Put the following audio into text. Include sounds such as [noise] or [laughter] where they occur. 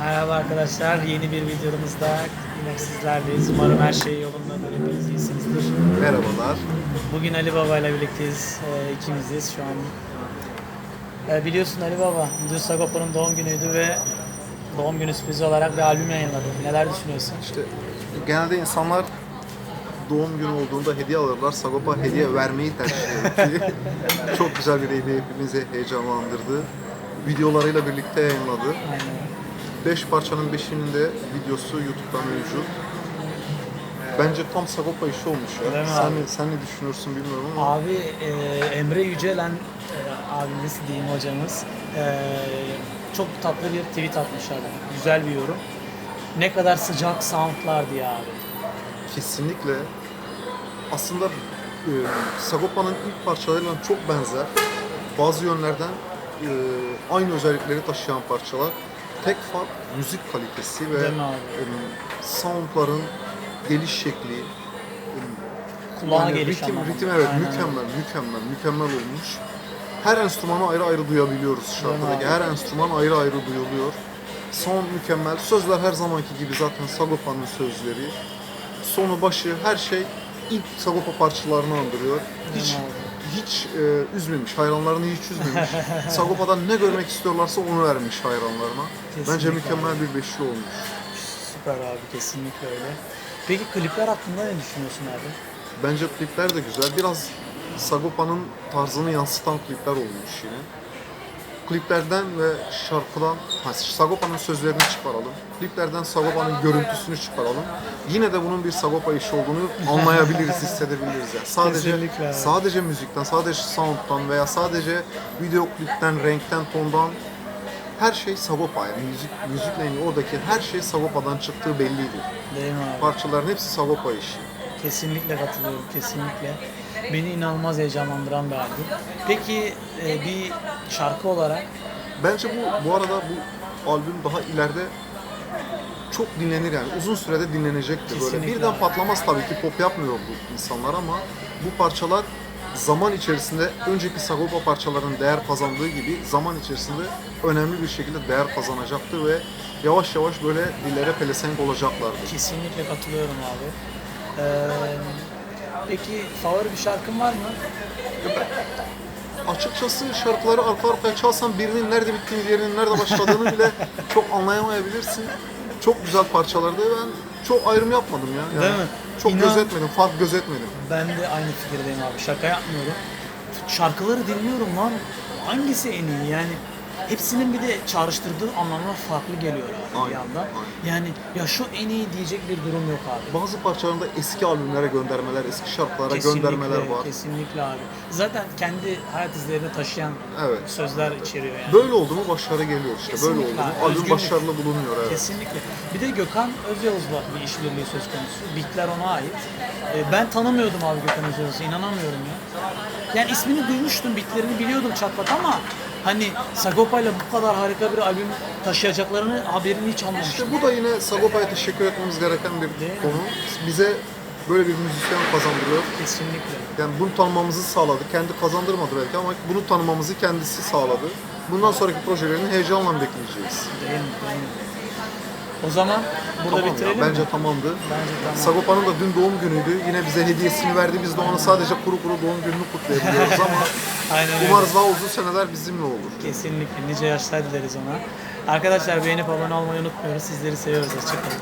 Merhaba arkadaşlar, yeni bir videomuzda yine sizlerleyiz. Umarım her şey yolundadır, hepiniz iyisinizdir. Merhabalar. Bugün Ali Baba ile birlikteyiz, ee, ikimiziz şu an. Ee, biliyorsun Ali Baba, dün Sagopa'nın doğum günüydü ve doğum günü sürprizi olarak bir albüm yayınladı. Neler düşünüyorsun? İşte genelde insanlar doğum günü olduğunda hediye alırlar. Sagopa hediye vermeyi tercih etti. [laughs] Çok güzel bir hediye hepimizi heyecanlandırdı. Videolarıyla birlikte yayınladı. Aynen. 5 parçanın 5'inin de videosu YouTube'dan mevcut. Bence tam Sagopa işi olmuş ya. Değil mi Sen, abi? sen ne düşünüyorsun bilmiyorum ama. Abi e, Emre Yücelen e, abimiz diyeyim hocamız e, çok tatlı bir tweet atmış abi. Güzel bir yorum. Ne kadar sıcak soundlar diye abi. Kesinlikle. Aslında e, Sagopa'nın ilk parçalarıyla çok benzer. Bazı yönlerden e, aynı özellikleri taşıyan parçalar. Tek fark müzik kalitesi ve soundların geliş şekli. Kulağa yani geliş ritim, anlamında. ritim evet Aynen mükemmel, mükemmel, mükemmel olmuş. Her enstrümanı ayrı ayrı duyabiliyoruz şarkıdaki. Her enstrüman ayrı ayrı duyuluyor. Son mükemmel. Sözler her zamanki gibi zaten Sagopa'nın sözleri. Sonu başı her şey ilk Sagopa parçalarını andırıyor. Hiç abi? Hiç e, üzmemiş, hayranlarını hiç üzmemiş. [laughs] Sagopa'dan ne görmek istiyorlarsa onu vermiş hayranlarına. Bence Kesinlikle. mükemmel bir beşli olmuş. Süper abi kesinlikle öyle. Peki klipler hakkında ne düşünüyorsun abi? Bence klipler de güzel. Biraz Sagopa'nın tarzını yansıtan klipler olmuş yine. Kliplerden ve şarkıdan, ha, Sagopa'nın sözlerini çıkaralım. Kliplerden Sagopa'nın görüntüsünü çıkaralım. Yine de bunun bir Sagopa işi olduğunu anlayabiliriz, hissedebiliriz. Yani. Sadece Kesinlikle sadece müzikten, sadece sound'dan veya sadece video klipten, renkten, tondan her şey Sagopa yani müzik müzikle ilgili oradaki her şey Sagopa'dan çıktığı belliydi. Değil mi abi? Parçaların hepsi Sagopa işi. Kesinlikle katılıyorum, kesinlikle. Beni inanılmaz heyecanlandıran bir albüm. Peki e, bir şarkı olarak Bence bu bu arada bu albüm daha ileride çok dinlenir yani uzun sürede dinlenecektir böyle. Kesinlikle Birden abi. patlamaz tabii ki pop yapmıyor bu insanlar ama bu parçalar zaman içerisinde önceki Sagopa parçalarının değer kazandığı gibi zaman içerisinde önemli bir şekilde değer kazanacaktır ve yavaş yavaş böyle dillere pelesenk olacaklardır. kesinlikle katılıyorum abi. Ee, peki favori bir şarkın var mı? Açıkçası şarkıları arka arkaya çalsan birinin nerede bittiğini, diğerinin nerede başladığını bile [laughs] çok anlayamayabilirsin. Çok güzel parçalardı. Ben çok ayrım yapmadım ya. Yani Değil mi? Çok İnan- gözetmedim, fark gözetmedim. Ben de aynı fikirdeyim abi. Şaka yapmıyorum. Şarkıları dinliyorum lan. Hangisi en iyi yani? Hepsinin bir de çağrıştırdığı anlamlar farklı geliyor abi bir Aynen, yandan. aynen. Yani ya şu en iyi diyecek bir durum yok abi. Bazı parçalarında eski albümlere göndermeler, eski şarkılara Kesinlikle, göndermeler var. Kesinlikle abi. Zaten kendi hayat izlerini taşıyan Evet. sözler içeriyor yani. Böyle oldu mu başarı geliyor işte. Böyle Kesinlikle oldu mu abi, albüm özgünlük. başarılı bulunuyor evet. Kesinlikle. Bir de Gökhan Özyavuz'la bir işbirliği söz konusu. Beatler ona ait. Ee, ben tanımıyordum abi Gökhan Özyavuz'u. inanamıyorum ya. Yani ismini duymuştum, beatlerini biliyordum çatpat ama hani Sagopa'yla bu kadar harika bir albüm taşıyacaklarını haberini hiç almamıştım. İşte bu da yine Sagopa'ya teşekkür etmemiz gereken bir Değil mi? konu. Bize böyle bir müzisyen kazandırıyor. Kesinlikle. Yani bunu tanımamızı sağladı. Kendi kazandırmadı belki ama bunu tanımamızı kendisi sağladı. Bundan sonraki projelerini heyecanla bekleyeceğiz. Değil mi? Değil mi? O zaman burada Tamam ya, bitirelim bence mi? tamamdı. Bence tamam. Sagopa'nın da dün doğum günüydü. Yine bize hediyesini verdi. Biz de ona sadece kuru kuru doğum gününü kutlayabiliyoruz ama [laughs] Aynen öyle. umarız daha uzun seneler bizimle olur. Kesinlikle. Nice yaşlar dileriz ona. Arkadaşlar beğenip abone olmayı unutmuyoruz. Sizleri seviyoruz. Hoşçakalın.